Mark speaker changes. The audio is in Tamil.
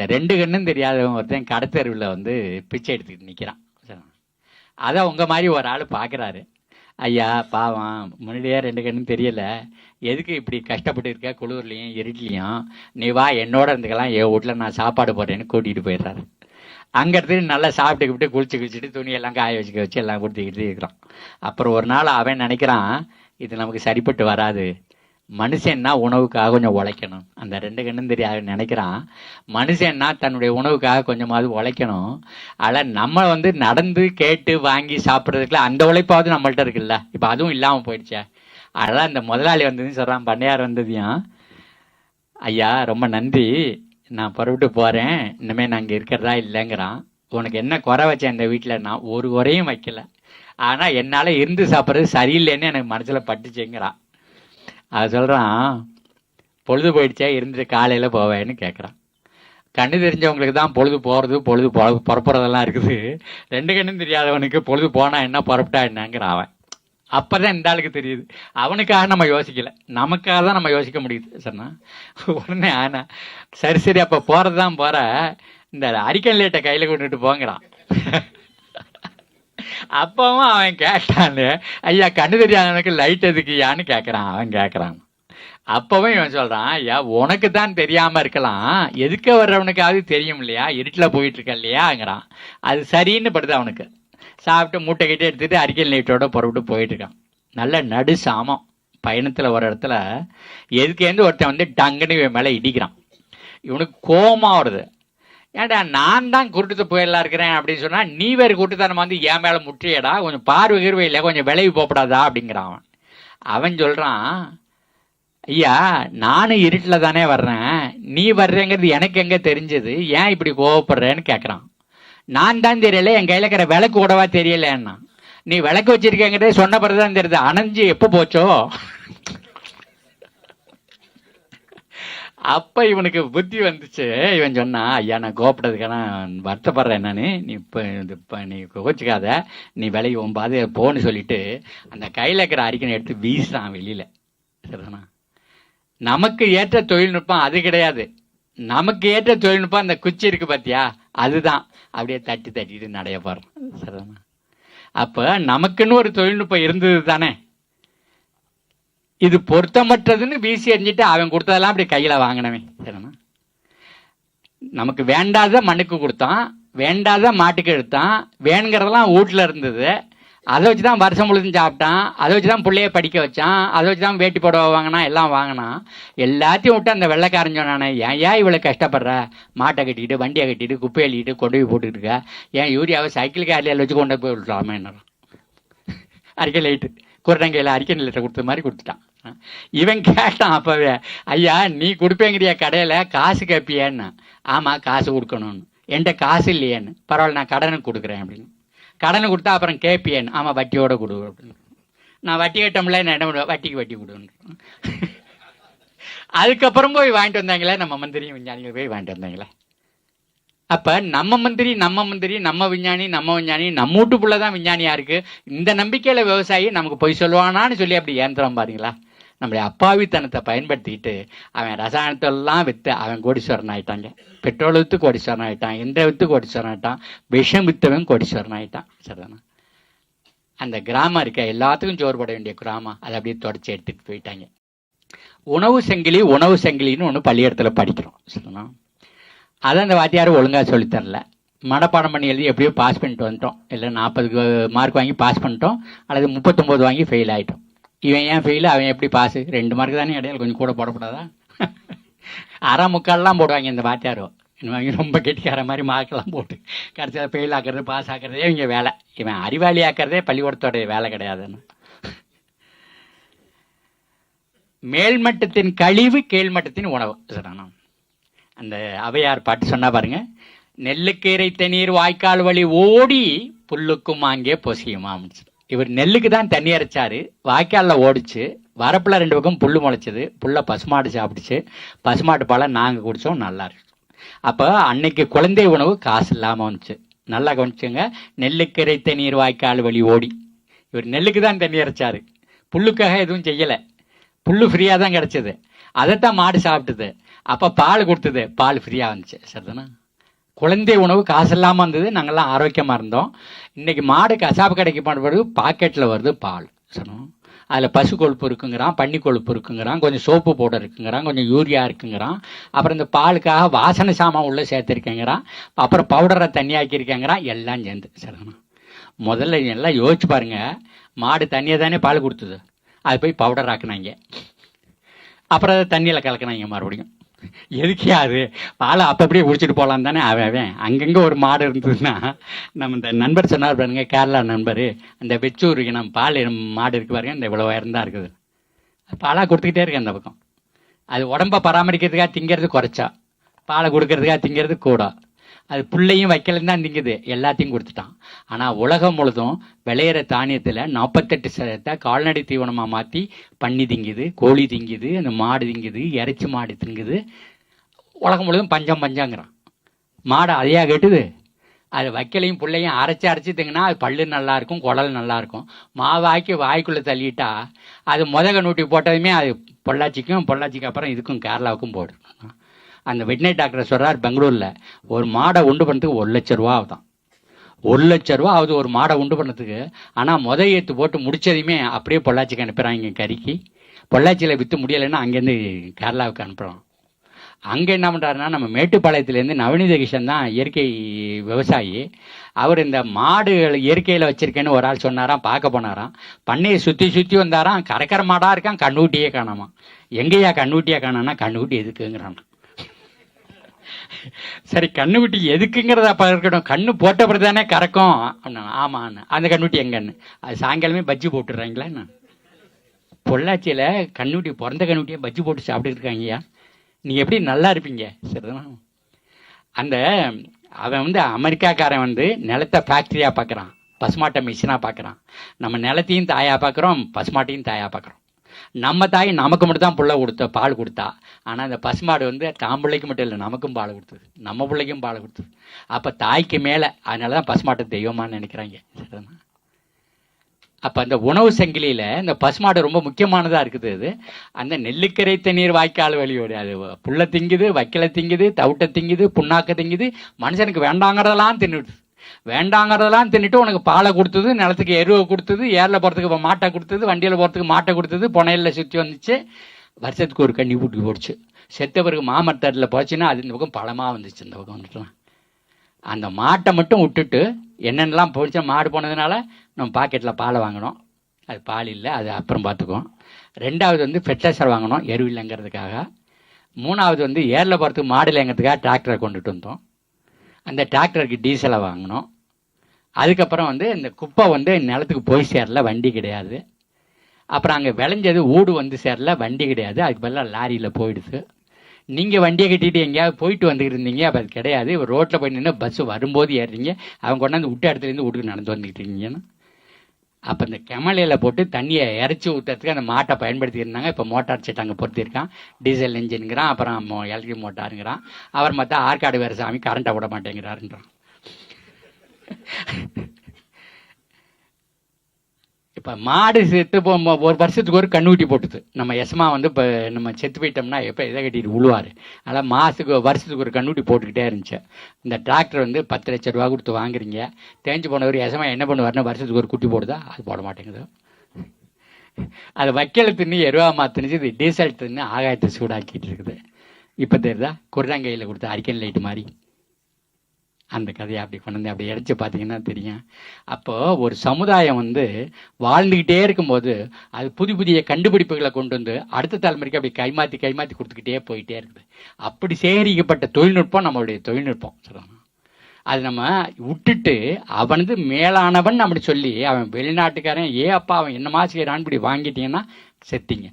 Speaker 1: இந்த ரெண்டு கண்ணும் தெரியாதவன் ஒருத்தன் கடத்தெருவில் வந்து பிச்சை எடுத்துக்கிட்டு நிற்கிறான் அதை உங்கள் மாதிரி ஒரு ஆள் பார்க்குறாரு ஐயா பாவம் முன்னாடியே ரெண்டு கண்ணும் தெரியலை. எதுக்கு இப்படி கஷ்டப்பட்டு இருக்க? குளிர்லையும் இருட்லையும் நீ வா என்னோட இருந்துக்கலாம். என் வீட்டில் நான் சாப்பாடு போடுறேன்னு கூட்டிகிட்டு போயிடுறாரு. அங்கே எடுத்துட்டு நல்லா சாப்பிட்டுக்கிட்டு குளிச்சு குளிச்சுட்டு துணியெல்லாம் காய வச்சுக்க வச்சு எல்லாம் கொடுத்துக்கிட்டு இருக்கிறான். அப்புறம் ஒரு நாள் அவன் நினைக்கிறான் இது நமக்கு சரிப்பட்டு வராது. மனுஷன்னா உணவுக்காக கொஞ்சம் உழைக்கணும். அந்த ரெண்டு கண்ணும் தெரியாது நினைக்கிறான். மனுஷன்னா தன்னுடைய உணவுக்காக கொஞ்சமாவது உழைக்கணும். அதில் நம்ம வந்து நடந்து கேட்டு வாங்கி சாப்பிட்றதுக்குள்ள அந்த உழைப்பாவது நம்மள்ட்ட இருக்குல்ல? இப்போ அதுவும் இல்லாமல் போயிடுச்சே. அதெல்லாம் இந்த முதலாளி வந்ததுன்னு சொல்கிறான் பண்ணையார் வந்ததையும். ஐயா ரொம்ப நன்றி. நான் புறப்பட்டு போகிறேன் இனிமேல் நான் இங்கே இருக்கிறதா இல்லைங்கிறான். உனக்கு என்ன குறை வச்சேன் இந்த வீட்டில் நான் ஒரு குறையும் வைக்கல. ஆனால் என்னால் இருந்து சாப்பிட்றது சரியில்லைன்னு எனக்கு மனசில் பட்டுச்சுங்கிறான். அது சொல்கிறான் பொழுது போயிடுச்சே இருந்துட்டு காலையில் போவேன்னு கேட்குறான் கண்ணு தெரிஞ்சவங்களுக்கு தான் பொழுது போகிறது பொழுது பொ புறப்புறதெல்லாம் இருக்குது. ரெண்டு கண்ணும் தெரியாதவனுக்கு பொழுது போனால் என்ன புறப்பட்டா என்னங்கிறான் அவன். அப்போ தான் இந்த ஆளுக்கு தெரியுது. அவனுக்காக நம்ம யோசிக்கல. நமக்காக தான் நம்ம யோசிக்க முடியுது சொன்னா. உடனே ஆனா சரி சரி அப்போ போகிறது தான் போகிற இந்த அரிக்கன் லேட்டை கையில் கொண்டுட்டு போங்கிறான் அப்பவும் அவன் கேட்டான்னு ஐயா கண்ணு தெரியாதவனுக்கு லைட் எதுக்குயான்னு கேட்குறான் அவன் கேட்குறான் அப்பவும் இவன் சொல்றான் ஐயா உனக்கு தான் தெரியாம இருக்கலாம். எதுக்க வர்றவனுக்காவது தெரியும் இல்லையா? இருட்டில் போயிட்டு இருக்க இல்லையாங்கிறான். அது சரின்னு படுது அவனுக்கு. சாப்பிட்டு மூட்டை கிட்டே எடுத்துட்டு அரிக்கல் லைட்டோட புறப்பட்டு போயிட்டு இருக்கான் நல்ல நடு சாமம். பயணத்தில் ஒரு இடத்துல எதுக்கேந்து ஒருத்தன் வந்து டங்குன்னு இவன் மேலே இடிக்கிறான். இவனுக்கு கோபமாக வருது. ஏன்டா நான் தான் குருட்டு புயலா இருக்கிறேன் அப்படின்னு சொன்னா நீ வேறு கூட்டுத்தனம் வந்து என் மேல முற்றியடா கொஞ்சம் பார்வை கீர்வை இல்லை கொஞ்சம் விளைவு போப்படாதா அப்படிங்கிறான் அவன். அவன் சொல்றான் ஐயா நானும் இருட்டில் தானே வர்றேன். நீ வர்றேங்கிறது எனக்கு எங்க தெரிஞ்சது? ஏன் இப்படி கோவப்படுறேன்னு கேட்குறான் நான் தான் தெரியல என் கையில் இருக்கிற விளக்கு கூடவா தெரியலன்னா. நீ விளக்கு வச்சிருக்கேங்கிறதே சொன்ன பிறகு தான் தெரியுது. அணைஞ்சு எப்போ போச்சோ? அப்ப இவனுக்கு புத்தி வந்துச்சு. இவன் சொன்னான் ஐயா நான் கோபப்படுறதுக்கான வருத்தப்படுறேன் நான். நீ இப்போ இப்போ நீ கோச்சிக்காத நீ விலைக்கு உன் பாது போன்னு சொல்லிட்டு அந்த கையில் இருக்கிற அரிக்கனை எடுத்து வீசுறான் வெளியில. சரிதானா? நமக்கு ஏற்ற தொழில்நுட்பம் அது கிடையாது. நமக்கு ஏற்ற தொழில்நுட்பம் அந்த குச்சி இருக்கு பாத்தியா? அதுதான். அப்படியே தட்டி தட்டிட்டு நடைய போறோம் சரிதானா? அப்போ நமக்குன்னு ஒரு தொழில்நுட்பம் இருந்தது தானே. இது பொருத்தமற்றதுன்னு வீசி எறிஞ்சிட்டு அவன் கொடுத்ததெல்லாம் அப்படி கையில் வாங்கினவன். சரிண்ணா நமக்கு வேண்டாத மண்ணுக்கு கொடுத்தான் வேண்டாத மாட்டுக்கு எடுத்தான் வேணுங்கிறதெல்லாம் வீட்டில் இருந்தது. அதை வச்சு தான் வருஷம் முழுதும் சாப்பிட்டான் அதை வச்சு தான் பிள்ளைய படிக்க வச்சான் அதை வச்சு தான் வேட்டி புடவை வாங்கினான் எல்லாம் வாங்கினான். எல்லாத்தையும் விட்டு அந்த வெள்ளைக்காரன் சொன்னானே ஏன் ஏன் இவ்வளோ கஷ்டப்படுற? மாட்டை கட்டிட்டு வண்டியை கட்டிட்டு குப்பை அள்ளிட்டு கொண்டு போய் போட்டுட்டு இருக்க? ஏன் யூரியாவை சைக்கிள் கேரியில் வச்சு கொண்டு போய் விட்டுலாமே என்ன அறிக்கை லைட்டு குரடங்கையில் அறிக்கை நிலத்தை கொடுத்த மாதிரி கொடுத்துட்டான். இவன் கேட்டான் அப்பவே ஐயா நீ கொடுப்பேங்கிறியா கடையில் காசு கேட்பியேன்னு ஆமாம் காசு கொடுக்கணும்னு. என்கிட்ட காசு இல்லையேன்னு. பரவாயில்ல நான் கடனுக்கு கொடுக்குறேன் அப்படின்னு. கடனை கொடுத்தா அப்புறம் கேட்பியேன்னு ஆமாம் வட்டியோட கொடு அப்படின்னு. நான் வட்டி கட்டம்ல நான் என்ன பண்ணுவேன் வட்டிக்கு வட்டி கொடுன்னு. அதுக்கப்புறம் போய் வாங்கிட்டு வந்தாங்களே நம்ம மந்திரி விஞ்ஞானிகள் போய் வாங்கிட்டு வந்தாங்களே. அப்ப நம்ம மந்திரி நம்ம மந்திரி நம்ம விஞ்ஞானி நம்ம விஞ்ஞானி நம்ம வீட்டுக்குள்ளே தான் விஞ்ஞானியா இருக்கு. இந்த நம்பிக்கையில விவசாயி நமக்கு பொய் சொல்லுவானான்னு சொல்லி அப்படி ஏந்திரம் பாருங்களா. நம்முடைய அப்பாவித்தனத்தை பயன்படுத்திக்கிட்டு அவன் ரசாயனத்தெல்லாம் விற்று அவன் கோடீஸ்வரன் ஆயிட்டாங்க பெட்ரோல் வித்து கோடீஸ்வரன் ஆயிட்டான் இந்திர வித்து கோடீஸ்வரன் ஆயிட்டான் விஷம் வித்தவன் கோடீஸ்வரன் ஆயிட்டான் சரிதானா? அந்த கிராமம் இருக்க எல்லாத்துக்கும் சோறு போட வேண்டிய கிராமம். அதை அப்படியே தொடச்சி எடுத்துட்டு போயிட்டாங்க. உணவு சங்கிலி உணவு சங்கிலின்னு ஒன்று பள்ளியிடத்தில் படிக்கிறோம். சரிதானா? அதை அந்த வாத்தியார் ஒழுங்காக சொல்லித் தரல. மனப்பாடம் பண்ணி எழுதி எப்படியோ பாஸ் பண்ணிட்டு வந்துட்டோம். இல்லை நாற்பதுக்கு மார்க் வாங்கி பாஸ் பண்ணிட்டோம். அல்லது முப்பத்தொம்போது வாங்கி ஃபெயில் ஆகிட்டோம் இவன் ஏன் ஃபெயில் அவன் எப்படி பாஸு ரெண்டு மார்க் தானே இடையில கொஞ்சம் கூட போடக்கூடாதா அரை முக்கால்லாம் போடுவாங்க இந்த வாத்தியாரோ. இவங்க ரொம்ப கெட்டிக்கார மாதிரி மார்க்கெல்லாம் போட்டு கடைசியில் ஃபெயில் ஆக்குறது பாஸ் ஆக்குறதே இவங்க வேலை. இவன் அறிவாளி ஆக்குறதே பள்ளிக்கூடத்தோடைய வேலை கிடையாதுன்னு மேல்மட்டத்தின் கழிவு கீழ்மட்டத்தின் உணவு. சரிண்ணா அந்த அவையார் பாட்டு சொன்னால் பாருங்க நெல்லுக்கீரை தண்ணீர் வாய்க்கால் வழி ஓடி புல்லுக்கும் அங்கே பொசியுமா இவர் நெல்லுக்கு தான் தண்ணி அரைச்சாரு. வாய்க்காலில் ஓடிச்சு. வரப்புல ரெண்டு பக்கம் புல் முளைச்சது. புல்ல பசுமாடு சாப்பிடுச்சு பசுமாட்டு பாலை நாங்கள் குடித்தோம் நல்லா இருக்கு அப்போ அன்னைக்கு குழந்தை உணவு காசு இல்லாமல் வந்துச்சு. நல்லா கவனிச்சுங்க நெல்லுக்கரை தண்ணீர் வாய்க்கால் வழி ஓடி. இவர் நெல்லுக்கு தான் தண்ணி அரைச்சாரு. புல்லுக்காக எதுவும் செய்யலை. புல்லு ஃப்ரீயாக தான் கிடச்சிது. அதைத்தான் மாடு சாப்பிட்டது. அப்போ பால் கொடுத்தது. பால் ஃப்ரீயாக வந்துச்சு. சரிதானா? குழந்தை உணவு காசு இல்லாமல் இருந்தது நாங்கள்லாம் ஆரோக்கியமாக இருந்தோம். இன்னைக்கு மாடு கசாப்பு கடைக்கு பண்ணுறது பாக்கெட்டில் வருது பால். சொன்னோம் அதில் பசு கொழுப்பு இருக்குங்கிறான் பன்னி கொழுப்பு இருக்குங்கிறான் கொஞ்சம் சோப்பு பவுடர் இருக்குங்கிறான் கொஞ்சம் யூரியா இருக்குங்கிறான். அப்புறம் இந்த பாலுக்காக வாசனை சாமான் உள்ளே சேர்த்துருக்கேங்கிறான். அப்புறம் பவுடரை தண்ணியாக்கியிருக்கேங்கிறான். எல்லாம் சேர்ந்து. சரிங்கண்ணா முதல்ல எல்லாம் யோசிச்சு பாருங்கள் மாடு தண்ணியை தானே பால் கொடுத்தது. அது போய் பவுடர் ஆக்குனாங்க. அப்புறம் அதை தண்ணியில் கலக்கினாங்க மறுபடியும். எதுக்கே அது? பாலை அப்போ அப்படியே குடிச்சிட்டு போகலாம் தானே அவன் அவன் அங்கங்கே ஒரு மாடு இருந்ததுன்னா நம்ம இந்த நண்பர் சொன்னார் பாருங்க கேரளா நண்பர். அந்த வெச்சூருக்கு நம்ம பால் மாடு இருக்கு பாருங்க இந்த இவ்வளோ உயர்ந்தா இருக்குது. பாலாக கொடுத்துக்கிட்டே இருக்கு அந்த பக்கம். அது உடம்ப பராமரிக்கிறதுக்காக திங்கிறது குறைச்சா. பாலை கொடுக்கறதுக்காக திங்கிறது கூட. அது புள்ளையும் வைக்கலன்னு தான் திங்குது எல்லாத்தையும் கொடுத்துட்டான். ஆனால் உலகம் முழுதும் விளையிற தானியத்தில் நாற்பத்தெட்டு சதத்தை கால்நடை தீவனமாக மாற்றி பன்னி திங்குது கோழி திங்குது அந்த மாடு திங்குது இறைச்சி மாடு திங்குது. உலகம் முழுதும் பஞ்சம் பஞ்சங்கிறான். மாடு அதையாக கேட்டுது? அது வைக்கலையும் புள்ளையும் அரைச்சி அரைச்சி திங்கினா அது பல்லு நல்லா இருக்கும் குடல் நல்லா இருக்கும் மாவாக்கி வாய்க்குள்ளே தள்ளிட்டா அது முதக நூட்டி போட்டதுமே அது பொள்ளாச்சிக்கும் பொள்ளாச்சிக்கு அப்புறம் இதுக்கும் கேரளாவுக்கும் போடும் அந்த வெட்டினரி டாக்டர் சொல்கிறார் பெங்களூரில் ஒரு மாடை உண்டு பண்ணுறதுக்கு ஒரு லட்ச ரூபா ஆகுதான். ஒரு லட்ச ரூபா ஆகுது ஒரு மாடை உண்டு பண்ணுறதுக்கு ஆனால் முத ஏற்று போட்டு முடிச்சதையுமே அப்படியே பொள்ளாச்சிக்கு அனுப்புகிறாங்க கறிக்கு. பொள்ளாச்சியில் விற்று முடியலைன்னா அங்கேருந்து கேரளாவுக்கு அனுப்புகிறோம் அங்கே என்ன பண்ணுறாருன்னா நம்ம மேட்டுப்பாளையத்துலேருந்து நவநீத கிஷன் தான் இயற்கை விவசாயி. அவர் இந்த மாடுகள் இயற்கையில் வச்சிருக்கேன்னு ஒரு ஆள் சொன்னாராம் பார்க்க போனாராம். பண்ணையை சுற்றி சுற்றி வந்தாராம். கரைக்கிற மாடாக இருக்கான் கண்ணுக்குட்டியே காணாமா எங்கேயா கண்ணுக்குட்டியே காணோன்னா கண்ணுக்குட்டி எதுக்குங்கிறான். சரி கண்ணுக்குட்டி எதுக்குங்கிறத அப்போ இருக்கட்டும் கண்ணு போட்டப்படி தானே கறக்கும் அப்படின்னா ஆமான்னு அந்த கண்ணுக்குட்டி எங்கன்னு அது சாயங்காலமே பஜ்ஜி போட்டுடுறாங்களா என்ன பொள்ளாச்சியில் கண்ணுக்குட்டி பிறந்த கண்ணுக்குட்டியை பஜ்ஜி போட்டு சாப்பிட்டுருக்காங்கய்யா நீங்கள் எப்படி நல்லா இருப்பீங்க? சரிதான் அந்த அவன் வந்து அமெரிக்காக்காரன் வந்து நிலத்தை ஃபேக்ட்ரியாக பார்க்குறான் பசுமாட்டை மிஷினாக பார்க்குறான் நம்ம நிலத்தையும் தாயாக பார்க்குறோம் பசுமாட்டையும் தாயாக பார்க்குறோம் நம்ம தாய் நமக்கு மட்டும் தான் பிள்ளை கொடுத்த பால் கொடுத்தா. ஆனால் அந்த பசுமாடு வந்து தான் பிள்ளைக்கு மட்டும் இல்லை நமக்கும் பால் கொடுத்தது. நம்ம பிள்ளைக்கும் பால் கொடுத்தது. அப்போ தாய்க்கு மேலே அதனால தான் பசுமாட்டை தெய்வமானு நினைக்கிறாங்க. சரிதானா? அப்போ அந்த உணவு சங்கிலியில் இந்த பசுமாடு ரொம்ப முக்கியமானதாக இருக்குது அது. அந்த நெல்லுக்கரை தண்ணீர் வாய்க்கால் வழியோடு அது புல்லை திங்குது வைக்கலை திங்குது தவிட்டை திங்குது புண்ணாக்க திங்குது மனுஷனுக்கு வேண்டாங்கிறதெல்லாம் தின்னுடுது. வேண்டாங்கிறதெல்லாம் தின்னுட்டு உனக்கு பாலை கொடுத்தது நிலத்துக்கு எருவை கொடுத்தது ஏரில் போகிறதுக்கு மாட்டை கொடுத்தது வண்டியில் போகிறதுக்கு மாட்டை கொடுத்தது புனையில் சுற்றி வந்துச்சு. வருஷத்துக்கு ஒரு கண்ணி பூட்டி போடுச்சு செத்த பிறகு மாமரத்தடில் போச்சுன்னா அது இந்த பக்கம் பழமாக வந்துச்சு இந்த பக்கம் வந்துட்டுலாம் அந்த மாட்டை மட்டும் விட்டுட்டு என்னென்னலாம் போச்சு மாடு போனதுனால நம்ம பாக்கெட்டில் பாலை வாங்கினோம். அது பால் இல்லை அது அப்புறம் பார்த்துக்குவோம். ரெண்டாவது வந்து ஃபெர்டிலைசர் வாங்கினோம் எரு இல்லைங்கிறதுக்காக. மூணாவது வந்து ஏரில் போகிறதுக்கு மாடு இல்லைங்கிறதுக்காக டிராக்டரை கொண்டுட்டு வந்தோம். அந்த டிராக்டருக்கு டீசலை வாங்கினோம். அதுக்கப்புறம் வந்து இந்த குப்பை வந்து நிலத்துக்கு போய் சேரல வண்டி கிடையாது. அப்புறம் அங்கே விளைஞ்சது ஊடு வந்து சேரல வண்டி கிடையாது. அதுக்கு பதிலாக லாரியில் போயிடுது நீங்கள் வண்டியை கட்டிட்டு எங்கேயாவது போயிட்டு வந்துக்கிட்டு இருந்தீங்க அப்போ அது கிடையாது. ரோட்டில் போய் நின்று பஸ்ஸு வரும்போது ஏறுறீங்க. அவங்க கொண்டாந்து விட்ட இடத்துலேருந்து வீட்டுக்கு நடந்து வந்துக்கிட்டு இருக்கீங்கன்னு. அப்போ இந்த கெமலையில் போட்டு தண்ணியை இறச்சி ஊற்றுறதுக்கு அந்த மாட்டை பயன்படுத்தியிருந்தாங்க. இப்போ மோட்டார் செட் அங்கே பொறுத்திருக்கான் டீசல் இன்ஜின்ங்கிறான். அப்புறம் எலக்ட்ரிக் மோட்டாருங்கிறான். அவர் பார்த்தா ஆற்காடு வேறு சாமி கரண்ட்டை விட மாட்டேங்கிறாருன்றான். இப்போ மாடு செத்து போ ஒரு வருஷத்துக்கு ஒரு கண்ணுக்குட்டி போட்டுது. நம்ம எஸ்மா வந்து இப்போ நம்ம செத்து போயிட்டோம்னா எப்போ இதை கட்டிட்டு விழுவார் அதனால் மாதத்துக்கு வருஷத்துக்கு ஒரு கண்ணுக்குட்டி போட்டுக்கிட்டே இருந்துச்சு. இந்த டிராக்டர் வந்து பத்து லட்ச ரூபா கொடுத்து வாங்குறீங்க. தேஞ்சு போனவர் எஸ்மா என்ன பண்ணுவார்னா வருஷத்துக்கு ஒரு குட்டி போடுதா? அது போட மாட்டேங்குது. அது வைக்கல தின்னு எருவா மாத்தினுச்சு இது டீசல் தின்னு ஆகாயத்தை சூடாக்கிட்டு இருக்குது. இப்போ தெரியுதா? குர்ராங்கையில் கொடுத்த அரிக்கன் லைட்டு மாதிரி. அந்த கதையை அப்படி கொண்டு வந்து அப்படி இடைச்சி பார்த்தீங்கன்னா தெரியும். அப்போது ஒரு சமுதாயம் வந்து வாழ்ந்துக்கிட்டே இருக்கும்போது அது புதிய புதிய கண்டுபிடிப்புகளை கொண்டு வந்து அடுத்த தலைமுறைக்கு அப்படி கைமாற்றி கைமாற்றி கொடுத்துக்கிட்டே போயிட்டே இருக்குது. அப்படி சேகரிக்கப்பட்ட தொழில்நுட்பம் நம்மளுடைய தொழில்நுட்பம் சொல்லுவாங்க. அது நம்ம விட்டுட்டு அவனது மேலானவன் அப்படி சொல்லி அவன் வெளிநாட்டுக்காரன் ஏ அப்பா அவன் என்னமா செய்கிறான்னு இப்படி வாங்கிட்டீங்கன்னா செத்தீங்க.